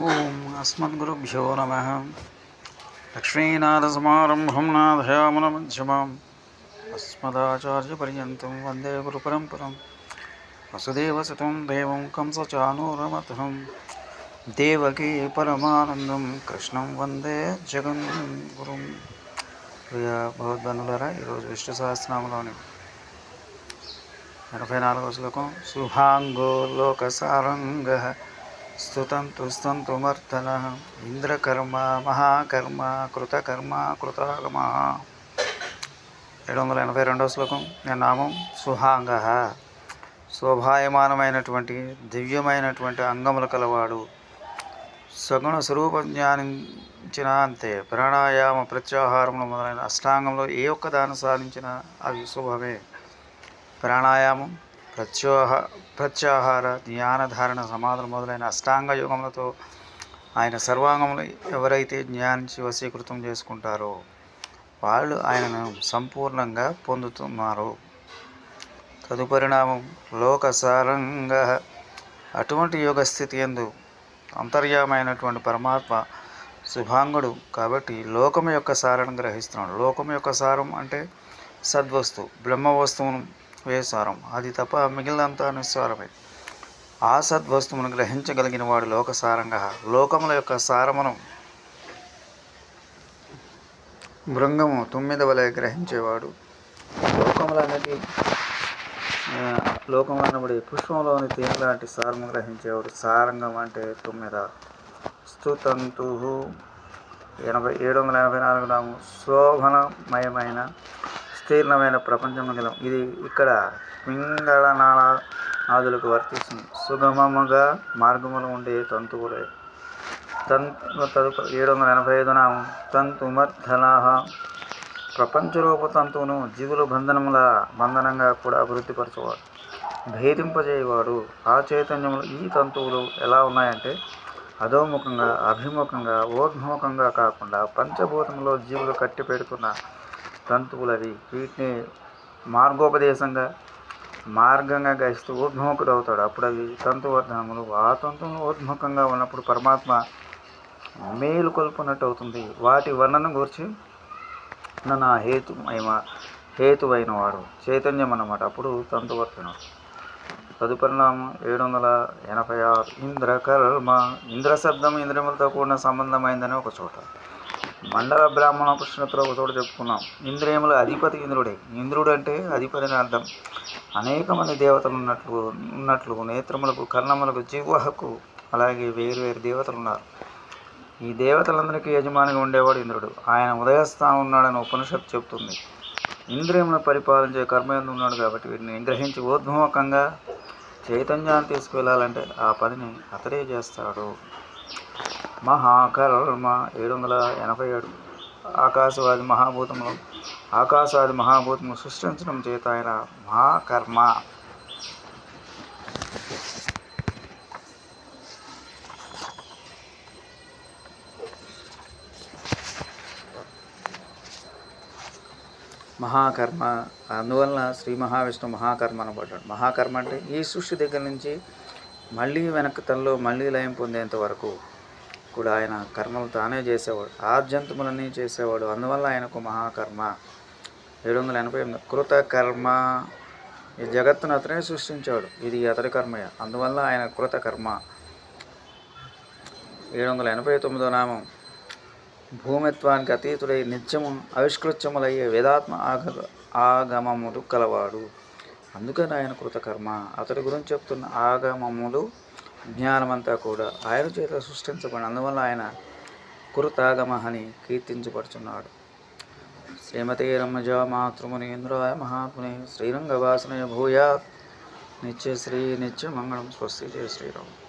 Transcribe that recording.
ఓం అస్మద్గురుభ్యో నమ లక్ష్మీనాథసమారంభం నాథయామునమధ్యమాం అస్మదాచార్యపర్యంతం వందే గురుపరంపరం వసుదేవసుతం దేవం కంసచానూరమథం దేవకీ పరమానందం కృష్ణం వందే జగన్ గురుం ప్రియ భగవద్బంధులరా ఈరోజు విష్ణు సహస్రనామంలోని ఎనభై నాలుగవ శ్లోకం శుభాంగో లోకసారంగ స్తుతంతు స్తోంతుమర్తన ఇంద్రకర్మ మహాకర్మ కృతకర్మ కృతాగమ ఏడు వందల ఎనభై రెండవ శ్లోకం నేను నామం సుహాంగ. శోభాయమానమైనటువంటి దివ్యమైనటువంటి అంగములు కలవాడు. సగుణ స్వరూపం జ్ఞానించిన అంతే ప్రాణాయామ ప్రత్యాహారములు మొదలైన అష్టాంగంలో ఏ ఒక్క దాన్ని సాధించినా అవి శుభమే. ప్రాణాయామం ప్రత్యోహ ప్రత్యాహార ధ్యానధారణ సమాధులు మొదలైన అష్టాంగ యోగములతో ఆయన సర్వాంగములు ఎవరైతే జ్ఞానించి వశీకృతం చేసుకుంటారో వాళ్ళు ఆయనను సంపూర్ణంగా పొందుతున్నారు. తదుపరిణామం లోకసారంగ. అటువంటి యోగ స్థితి ఎందు అంతర్యామైనటువంటి పరమాత్మ శుభాంగుడు కాబట్టి లోకం యొక్క సారాన్ని గ్రహిస్తున్నాడు. లోకం యొక్క సారం అంటే సద్వస్తు బ్రహ్మ వస్తువును వేసారం. అది తప్ప మిగిలినంతా నిస్సారమే. ఆ సద్వస్తువును గ్రహించగలిగిన వాడు లోకసారంగా. లోకముల యొక్క సారమును భృంగము తొమ్మిది వలె గ్రహించేవాడు. లోకములన్నిటి లోకమన్నబడి పుష్పంలోని తేనె లాంటి సారము గ్రహించేవాడు. సారంగం అంటే తొమ్మిద. స్తుతంతు ఎనభై ఏడు వందల ఎనభై నాలుగు నాము శోభనమయమైన విస్తీర్ణమైన ప్రపంచం గలం ఇది ఇక్కడ పింగళ నాదులకు వర్తిస్తుంది. సుగమముగా మార్గములు ఉండే తంతువులే. తంతు తదుపరి ఏడు వందల ఎనభై ఐదు నామం తంతుమర్ధన ప్రపంచరూప తంతువును జీవుల బంధనముల బంధనంగా కూడా అభివృద్ధిపరచేవాడు. భేదింపజేయవాడు. ఆ చైతన్యములు ఈ తంతువులు ఎలా ఉన్నాయంటే అధోముఖంగా అభిముఖంగా ఓద్ముఖంగా కాకుండా పంచభూతంలో జీవులు కట్టి పెడుతున్న తంతువులవి. వీటిని మార్గోపదేశంగా మార్గంగా గడిస్తూ ఉద్ముఖుడు అవుతాడు అప్పుడు అవి తంతువర్ధనములు ఆ తంతువులు ఊర్ధ్ముఖంగా ఉన్నప్పుడు పరమాత్మ మేలు కొల్పునట్టు అవుతుంది వాటి వర్ణన గురించి నా హేతు హేతువైన వాడు చైతన్యం అన్నమాట అప్పుడు తంతువర్ధనుడు. తదుపరిణామం ఏడు వందల ఎనభై ఆరు. ఇంద్రకర్మ ఇంద్ర శబ్దం ఇంద్రియములతో కూడిన సంబంధమైందని ఒక చోట. మండల బ్రాహ్మణ పుష్ణతో ఒక చోట చెప్పుకున్నాం. ఇంద్రియముల అధిపతి ఇంద్రుడే. ఇంద్రుడు అంటే అధిపతి అని అర్థం. అనేక మంది దేవతలు ఉన్నట్లు ఉన్నట్లు నేత్రములకు కర్ణములకు జీవహకు అలాగే వేరు వేరు దేవతలు ఉన్నారు. ఈ దేవతలందరికీ యజమానిగా ఉండేవాడు ఇంద్రుడు. ఆయన ఉదయస్థానం ఉన్నాడని ఉపనిషత్తు చెబుతుంది. ఇంద్రియమును పరిపాలించే కర్మయందు ఉన్నాడు కాబట్టి వీటిని గ్రహించి ఊర్ధ్వముఖంగా చైతన్యాన్ని తీసుకువెళ్ళాలంటే ఆ పనిని అతడే చేస్తాడు. మహాకర్మ ఏడు వందల ఎనభై ఏడు. ఆకాశవాది మహాభూతములు ఆకాశవాది మహాభూతము సృష్టించడం చేత ఆయన మహాకర్మ. మహాకర్మ అందువలన శ్రీ మహావిష్ణు మహాకర్మ అనబడ్డాడు. మహాకర్మ అంటే ఈ సృష్టి దగ్గర నుంచి మళ్ళీ వెనక్కి తనలో మళ్ళీ లయం పొందేంత వరకు కూడా ఆయన కర్మలు తానే చేసేవాడు ఆద్యంతములన్నీ చేసేవాడు. అందువల్ల ఆయనకు మహాకర్మ. ఏడు వందల ఎనభై ఎనిమిది కృత కర్మ ఈ జగత్తును అతనే సృష్టించాడు. ఇది అతడి కర్మయ్య అందువల్ల ఆయన కృత కర్మ ఏడు వందల ఎనభై తొమ్మిదో నామం. భూమిత్వానికి అతీతుడై నిత్యము ఆవిష్కృత్యములయ్యే వేదాత్మ ఆగ ఆగమములు కలవాడు. అందుకని ఆయన కృతకర్మ. అతడి గురించి చెప్తున్న ఆగమములు జ్ఞానమంతా కూడా ఆయన చేత సృష్టించబడి అందువల్ల ఆయన కురుతాగమ అని కీర్తించబడుచున్నాడు. శ్రీమతి రమజ మాతృమునీంద్రాయ మహాత్ముని శ్రీరంగవాసనయ భూయా నిత్య శ్రీ నిత్య మంగళం స్వస్తి జయ శ్రీరామ్.